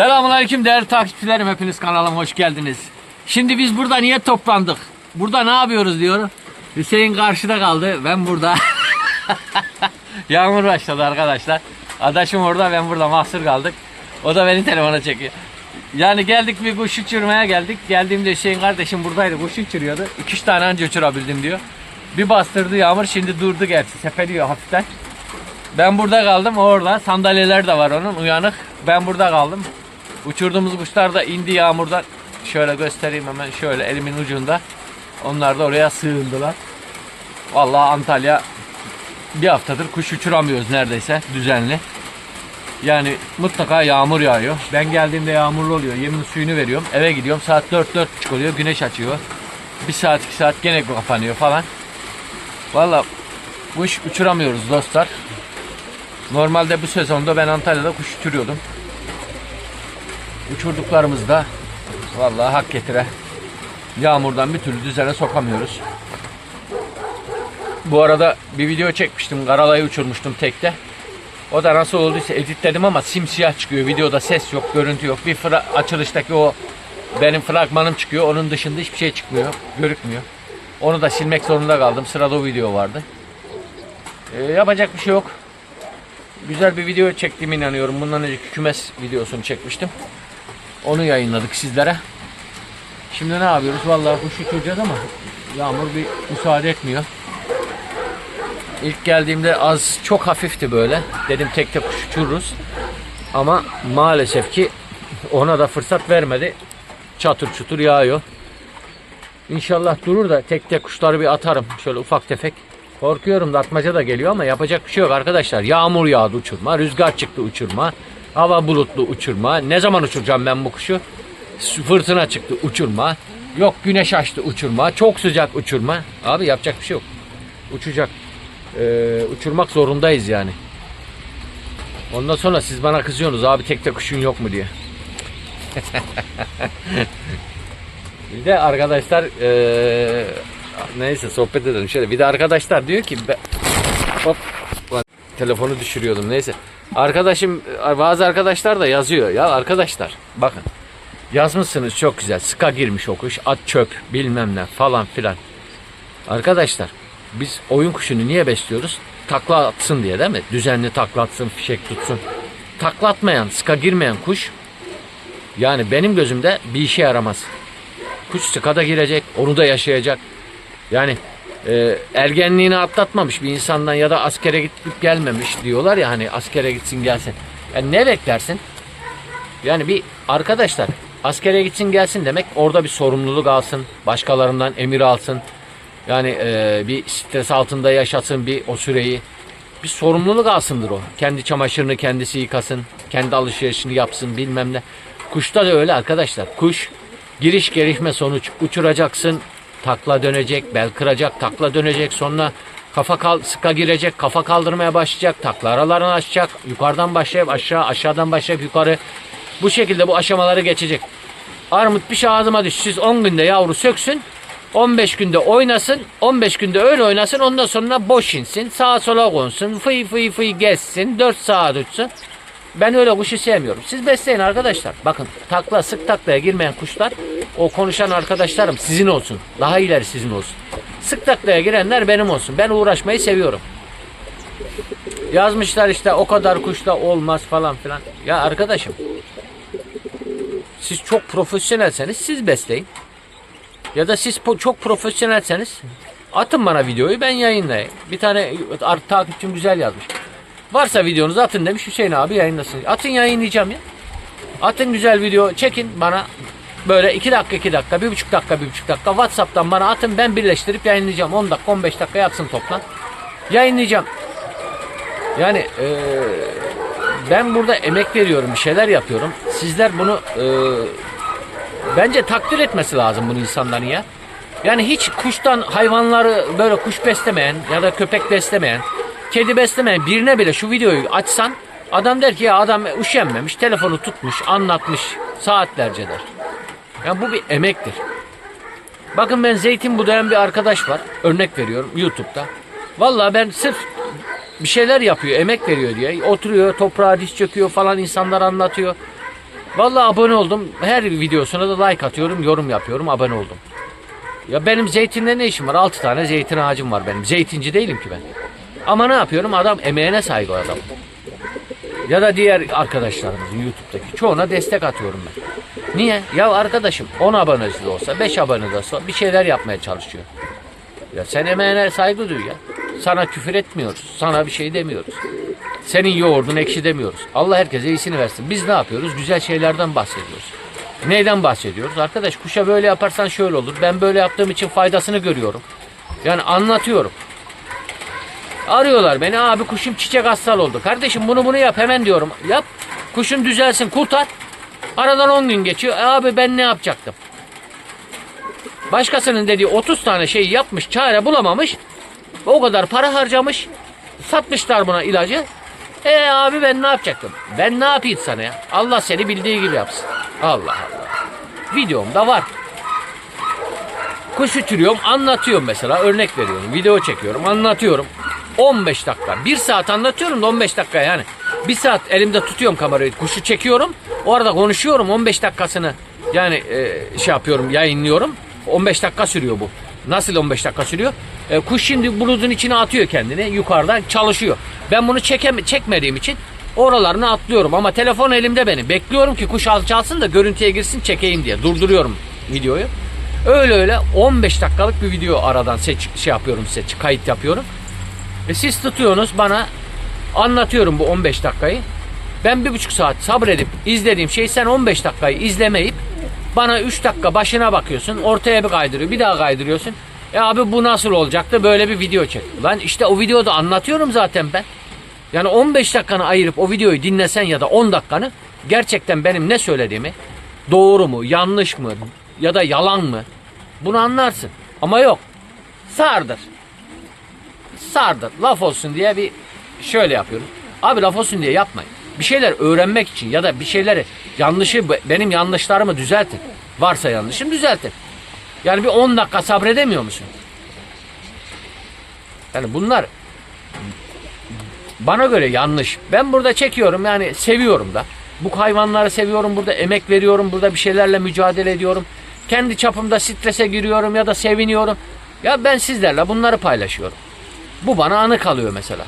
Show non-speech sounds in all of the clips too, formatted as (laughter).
Selamünaleyküm değerli takipçilerim. Hepiniz kanalıma hoş geldiniz. Şimdi biz burada niye toplandık? Burada ne yapıyoruz diyor. Hüseyin karşıda kaldı. Ben burada. (laughs) Yağmur başladı arkadaşlar. Adaşım orada ben burada mahsur kaldık. O da beni telefona çekiyor. Yani geldik bir kuş uçurmaya geldik. Geldiğimde Hüseyin kardeşim buradaydı. Kuş uçuruyordu. 2-3 tane anca uçurabildim diyor. Bir bastırdı yağmur şimdi durdu gerçi. Sepeliyor hafiften. Ben burada kaldım orada. Sandalyeler de var onun uyanık. Ben burada kaldım. Uçurduğumuz kuşlar da indi yağmurdan. Şöyle göstereyim hemen şöyle elimin ucunda. Onlar da oraya sığındılar. Vallahi Antalya bir haftadır kuş uçuramıyoruz neredeyse düzenli. Yani mutlaka yağmur yağıyor. Ben geldiğimde yağmurlu oluyor. Yemin suyunu veriyorum. Eve gidiyorum. Saat 4-4.30 oluyor. Güneş açıyor. Bir saat iki saat gene kapanıyor falan. Vallahi kuş uçuramıyoruz dostlar. Normalde bu sezonda ben Antalya'da kuş uçuruyordum. Uçurduklarımız da vallahi hak getire. Yağmurdan bir türlü düzene sokamıyoruz. Bu arada bir video çekmiştim. Karalayı uçurmuştum tekte. O da nasıl olduysa editledim ama simsiyah çıkıyor. Videoda ses yok, görüntü yok. Bir açılıştaki o benim fragmanım çıkıyor. Onun dışında hiçbir şey çıkmıyor. Görükmüyor. Onu da silmek zorunda kaldım. Sırada o video vardı. Ee, yapacak bir şey yok. Güzel bir video çektiğime inanıyorum. Bundan önceki kümes videosunu çekmiştim. Onu yayınladık sizlere. Şimdi ne yapıyoruz? Vallahi kuş uçuracağız ama yağmur bir müsaade etmiyor. İlk geldiğimde az çok hafifti böyle. Dedim tek tek kuş uçururuz. Ama maalesef ki ona da fırsat vermedi. Çatır çutur yağıyor. İnşallah durur da tek tek kuşları bir atarım. Şöyle ufak tefek. Korkuyorum da atmaca da geliyor ama yapacak bir şey yok arkadaşlar. Yağmur yağdı uçurma, rüzgar çıktı uçurma, hava bulutlu uçurma. Ne zaman uçuracağım ben bu kuşu? Fırtına çıktı uçurma. Yok güneş açtı uçurma. Çok sıcak uçurma. Abi yapacak bir şey yok. Uçacak. Ee, uçurmak zorundayız yani. Ondan sonra siz bana kızıyorsunuz abi tek tek kuşun yok mu diye. (laughs) Bir de arkadaşlar eee, neyse sohbet edelim şöyle. Bir de arkadaşlar diyor ki be- hop telefonu düşürüyordum neyse. Arkadaşım bazı arkadaşlar da yazıyor ya arkadaşlar bakın yazmışsınız çok güzel sıka girmiş o kuş at çöp bilmem ne falan filan. Arkadaşlar biz oyun kuşunu niye besliyoruz? Takla atsın diye değil mi? Düzenli takla atsın, fişek tutsun. Takla atmayan, sıka girmeyen kuş yani benim gözümde bir işe yaramaz. Kuş sıkada girecek, onu da yaşayacak. Yani e, ergenliğini atlatmamış bir insandan ya da askere gidip gelmemiş diyorlar ya hani askere gitsin gelsin. Yani ne beklersin? Yani bir arkadaşlar askere gitsin gelsin demek orada bir sorumluluk alsın, başkalarından emir alsın. Yani e, bir stres altında yaşasın bir o süreyi. Bir sorumluluk alsındır o. Kendi çamaşırını kendisi yıkasın, kendi alışverişini yapsın bilmem ne. Kuşta da öyle arkadaşlar. Kuş giriş gelişme sonuç uçuracaksın, takla dönecek, bel kıracak, takla dönecek, sonra kafa kal sıka girecek, kafa kaldırmaya başlayacak, takla aralarını açacak, yukarıdan başlayıp aşağı, aşağıdan başlayıp yukarı. Bu şekilde bu aşamaları geçecek. Armut bir şey ağzıma düş. Siz 10 günde yavru söksün. 15 günde oynasın. 15 günde öyle oynasın. Ondan sonra boş insin. Sağa sola konsun. Fıy fıy fıy gezsin. 4 saat uçsun. Ben öyle kuşu sevmiyorum. Siz besleyin arkadaşlar. Bakın takla sık taklaya girmeyen kuşlar o konuşan arkadaşlarım sizin olsun. Daha ileri sizin olsun. Sık taklaya girenler benim olsun. Ben uğraşmayı seviyorum. Yazmışlar işte o kadar kuşta olmaz falan filan. Ya arkadaşım siz çok profesyonelseniz siz besleyin. Ya da siz çok profesyonelseniz atın bana videoyu ben yayınlayayım. Bir tane takipçim güzel yazmış. Varsa videonuzu atın demiş Hüseyin abi yayınlasın. Atın yayınlayacağım ya. Atın güzel video çekin bana böyle 2 dakika 2 dakika 1,5 dakika 1,5 dakika Whatsapp'tan bana atın ben birleştirip yayınlayacağım. 10 dakika 15 dakika yapsın toplam. Yayınlayacağım. Yani eee, ben burada emek veriyorum bir şeyler yapıyorum. Sizler bunu eee, bence takdir etmesi lazım bunu insanların ya. Yani hiç kuştan hayvanları böyle kuş beslemeyen ya da köpek beslemeyen, kedi beslemeyen birine bile şu videoyu açsan adam der ki ya adam üşenmemiş, telefonu tutmuş, anlatmış saatlerce der. Yani bu bir emektir. Bakın ben zeytin budayan bir arkadaş var. Örnek veriyorum YouTube'da. Vallahi ben sırf bir şeyler yapıyor, emek veriyor diye. Oturuyor, toprağa diş çöküyor falan insanlar anlatıyor. Vallahi abone oldum. Her videosuna da like atıyorum, yorum yapıyorum, abone oldum. Ya benim zeytinle ne işim var? 6 tane zeytin ağacım var benim. Zeytinci değilim ki ben. Ama ne yapıyorum? Adam emeğine saygı adam. Ya da diğer arkadaşlarımızın YouTube'daki çoğuna destek atıyorum ben. Niye? Ya arkadaşım 10 abonesi de olsa 5 abone de olsa bir şeyler yapmaya çalışıyor. Ya sen emeğine saygı duy ya. Sana küfür etmiyoruz. Sana bir şey demiyoruz. Senin yoğurdun ekşi demiyoruz. Allah herkese iyisini versin. Biz ne yapıyoruz? Güzel şeylerden bahsediyoruz. Neyden bahsediyoruz? Arkadaş kuşa böyle yaparsan şöyle olur. Ben böyle yaptığım için faydasını görüyorum. Yani anlatıyorum. Arıyorlar beni abi kuşum çiçek hastalı oldu. Kardeşim bunu bunu yap hemen diyorum. Yap. Kuşun düzelsin kurtar. Aradan 10 gün geçiyor. E abi ben ne yapacaktım? Başkasının dediği 30 tane şey yapmış çare bulamamış. O kadar para harcamış. Satmışlar buna ilacı. E abi ben ne yapacaktım? Ben ne yapayım sana ya? Allah seni bildiği gibi yapsın. Allah Allah. Videomda var. Kuş uçuruyorum anlatıyorum mesela örnek veriyorum video çekiyorum anlatıyorum 15 dakika. 1 saat anlatıyorum da 15 dakika yani. 1 saat elimde tutuyorum kamerayı kuşu çekiyorum. O arada konuşuyorum 15 dakikasını yani e, şey yapıyorum yayınlıyorum. 15 dakika sürüyor bu. Nasıl 15 dakika sürüyor? E, kuş şimdi bulutun içine atıyor kendini yukarıdan çalışıyor. Ben bunu çekem çekmediğim için oralarını atlıyorum. Ama telefon elimde benim. Bekliyorum ki kuş alçalsın da görüntüye girsin çekeyim diye. Durduruyorum videoyu. Öyle öyle 15 dakikalık bir video aradan seç şey yapıyorum size kayıt yapıyorum. E siz tutuyorsunuz bana anlatıyorum bu 15 dakikayı. Ben bir buçuk saat sabredip izlediğim şey sen 15 dakikayı izlemeyip bana 3 dakika başına bakıyorsun ortaya bir kaydırıyor bir daha kaydırıyorsun. E abi bu nasıl olacaktı böyle bir video çek. Lan işte o videoda anlatıyorum zaten ben. Yani 15 dakikanı ayırıp o videoyu dinlesen ya da 10 dakikanı gerçekten benim ne söylediğimi doğru mu yanlış mı ya da yalan mı bunu anlarsın. Ama yok sardır. Sardır. Laf olsun diye bir şöyle yapıyorum. Abi laf olsun diye yapmayın. Bir şeyler öğrenmek için ya da bir şeyleri yanlışı benim yanlışlarımı düzeltin. Varsa yanlışım düzeltin. Yani bir 10 dakika sabredemiyor musun? Yani bunlar bana göre yanlış. Ben burada çekiyorum yani seviyorum da. Bu hayvanları seviyorum burada emek veriyorum burada bir şeylerle mücadele ediyorum. Kendi çapımda strese giriyorum ya da seviniyorum. Ya ben sizlerle bunları paylaşıyorum. Bu bana anı kalıyor mesela.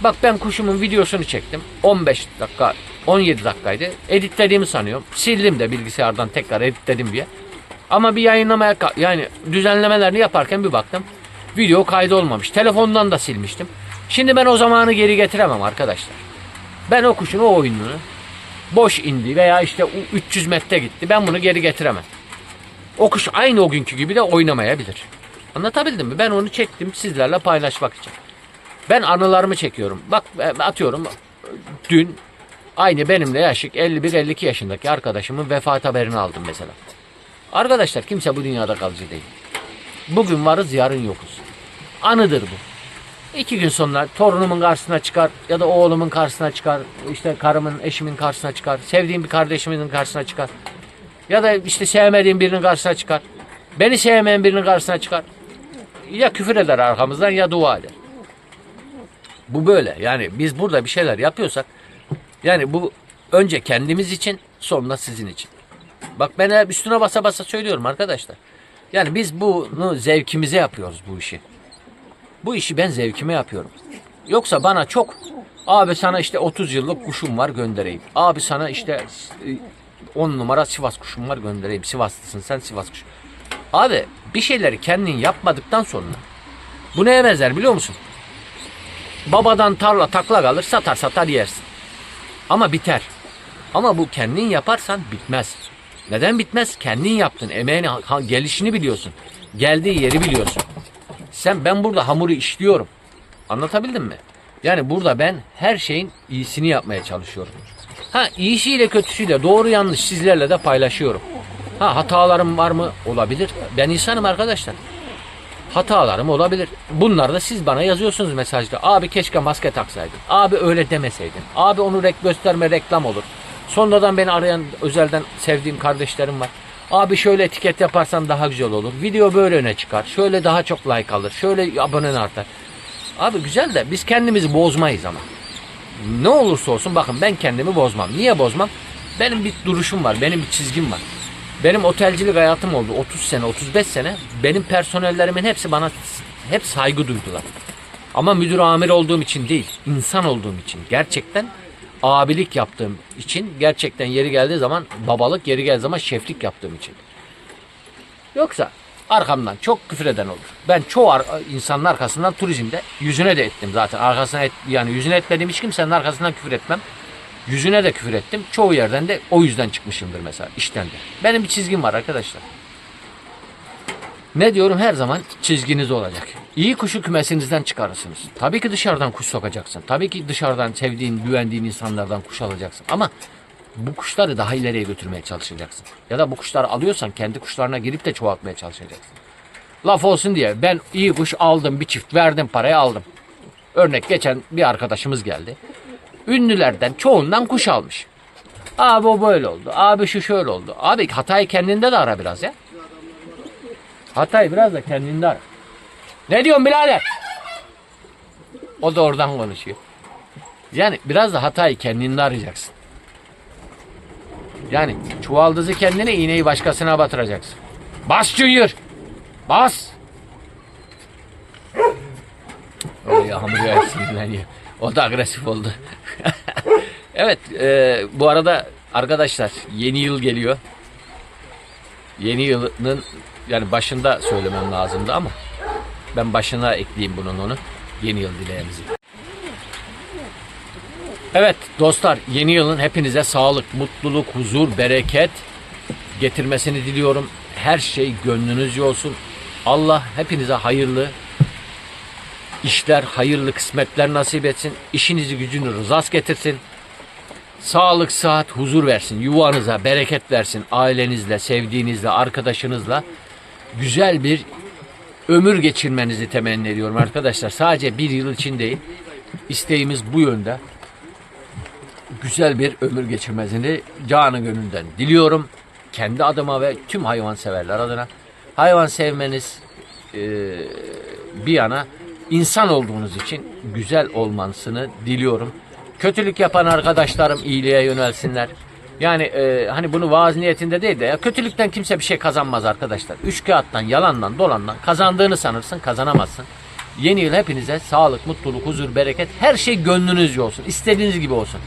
Bak ben kuşumun videosunu çektim. 15 dakika 17 dakikaydı. Editlediğimi sanıyorum. Sildim de bilgisayardan tekrar editledim diye. Ama bir yayınlamaya yani düzenlemelerini yaparken bir baktım. Video kaydı olmamış. Telefondan da silmiştim. Şimdi ben o zamanı geri getiremem arkadaşlar. Ben o kuşun o oyununu boş indi veya işte 300 metre gitti. Ben bunu geri getiremem. O kuş aynı o günkü gibi de oynamayabilir. Anlatabildim mi? Ben onu çektim sizlerle paylaşmak için. Ben anılarımı çekiyorum. Bak e, atıyorum dün aynı benimle yaşık 51-52 yaşındaki arkadaşımın vefat haberini aldım mesela. Arkadaşlar kimse bu dünyada kalıcı değil. Bugün varız yarın yokuz. Anıdır bu. İki gün sonra torunumun karşısına çıkar ya da oğlumun karşısına çıkar. işte karımın, eşimin karşısına çıkar. Sevdiğim bir kardeşimin karşısına çıkar. Ya da işte sevmediğim birinin karşısına çıkar. Beni sevmeyen birinin karşısına çıkar. Ya küfür eder arkamızdan ya dua eder. Bu böyle. Yani biz burada bir şeyler yapıyorsak yani bu önce kendimiz için sonra sizin için. Bak ben üstüne basa basa söylüyorum arkadaşlar. Yani biz bunu zevkimize yapıyoruz bu işi. Bu işi ben zevkime yapıyorum. Yoksa bana çok abi sana işte 30 yıllık kuşum var göndereyim. Abi sana işte 10 numara Sivas kuşum var göndereyim. Sivaslısın sen Sivas kuş. Abi bir şeyleri kendin yapmadıktan sonra bu neye benzer biliyor musun? Babadan tarla takla kalır satar satar yersin. Ama biter. Ama bu kendin yaparsan bitmez. Neden bitmez? Kendin yaptın. Emeğini, gelişini biliyorsun. Geldiği yeri biliyorsun. Sen ben burada hamuru işliyorum. Anlatabildim mi? Yani burada ben her şeyin iyisini yapmaya çalışıyorum. Ha iyisiyle kötüsüyle doğru yanlış sizlerle de paylaşıyorum. Ha hatalarım var mı? Olabilir. Ben insanım arkadaşlar. Hatalarım olabilir. Bunları da siz bana yazıyorsunuz mesajda. Abi keşke maske taksaydın. Abi öyle demeseydin. Abi onu rek gösterme reklam olur. Sonradan beni arayan özelden sevdiğim kardeşlerim var. Abi şöyle etiket yaparsan daha güzel olur. Video böyle öne çıkar. Şöyle daha çok like alır. Şöyle abonen artar. Abi güzel de biz kendimizi bozmayız ama. Ne olursa olsun bakın ben kendimi bozmam. Niye bozmam? benim bir duruşum var, benim bir çizgim var. Benim otelcilik hayatım oldu 30 sene, 35 sene. Benim personellerimin hepsi bana hep saygı duydular. Ama müdür amir olduğum için değil, insan olduğum için. Gerçekten abilik yaptığım için, gerçekten yeri geldiği zaman babalık, yeri geldiği zaman şeflik yaptığım için. Yoksa arkamdan çok küfür eden olur. Ben çoğu insanın arkasından turizmde yüzüne de ettim zaten. Arkasına et, yani yüzüne etmediğim hiç kimsenin arkasından küfür etmem. Yüzüne de küfür ettim. Çoğu yerden de o yüzden çıkmışımdır mesela işten de. Benim bir çizgim var arkadaşlar. Ne diyorum her zaman çizginiz olacak. İyi kuşu kümesinizden çıkarırsınız. Tabii ki dışarıdan kuş sokacaksın. Tabii ki dışarıdan sevdiğin, güvendiğin insanlardan kuş alacaksın. Ama bu kuşları daha ileriye götürmeye çalışacaksın. Ya da bu kuşları alıyorsan kendi kuşlarına girip de çoğaltmaya çalışacaksın. Laf olsun diye ben iyi kuş aldım bir çift verdim parayı aldım. Örnek geçen bir arkadaşımız geldi. Ünlülerden çoğundan kuş almış. Abi o böyle oldu. Abi şu şöyle oldu. Abi hatayı kendinde de ara biraz ya. Hatayı biraz da kendinde ara. Ne diyorsun birader? O da oradan konuşuyor. Yani biraz da hatayı kendinde arayacaksın. Yani çuvaldızı kendine iğneyi başkasına batıracaksın. Bas Junior. Bas. Öyle hamburger sinirleniyor. O da agresif oldu. (laughs) evet e, bu arada arkadaşlar yeni yıl geliyor. Yeni yılın yani başında söylemem lazımdı ama ben başına ekleyeyim bunun onu. Yeni yıl dileğimizi. Evet dostlar yeni yılın hepinize sağlık, mutluluk, huzur, bereket getirmesini diliyorum. Her şey gönlünüzce olsun. Allah hepinize hayırlı işler, hayırlı kısmetler nasip etsin. İşinizi gücünü rast getirsin. Sağlık, sıhhat, huzur versin. Yuvanıza bereket versin. Ailenizle, sevdiğinizle, arkadaşınızla güzel bir ömür geçirmenizi temenni ediyorum arkadaşlar. Sadece bir yıl için değil. İsteğimiz bu yönde güzel bir ömür geçirmesini canı gönülden diliyorum. Kendi adıma ve tüm hayvan severler adına. Hayvan sevmeniz e, bir yana insan olduğunuz için güzel olmasını diliyorum. Kötülük yapan arkadaşlarım iyiliğe yönelsinler. Yani e, hani bunu vaaz niyetinde değil de ya kötülükten kimse bir şey kazanmaz arkadaşlar. Üç kağıttan, yalandan, dolandan kazandığını sanırsın kazanamazsın. Yeni yıl hepinize sağlık, mutluluk, huzur, bereket her şey gönlünüzce olsun. istediğiniz gibi olsun.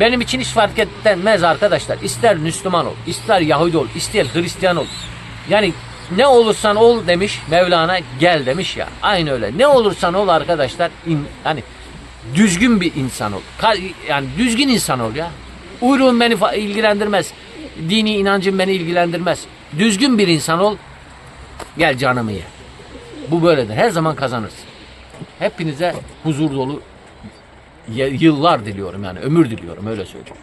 Benim için hiç fark etmez arkadaşlar. İster Müslüman ol, ister Yahudi ol, ister Hristiyan ol. Yani ne olursan ol demiş Mevlana gel demiş ya. Aynı öyle. Ne olursan ol arkadaşlar. in- hani düzgün bir insan ol. Yani düzgün insan ol ya. Uyruğun beni ilgilendirmez. Dini inancım beni ilgilendirmez. Düzgün bir insan ol. Gel canımı ye. Bu böyledir. Her zaman kazanırsın. Hepinize huzur dolu yıllar diliyorum yani ömür diliyorum öyle söyleyeyim.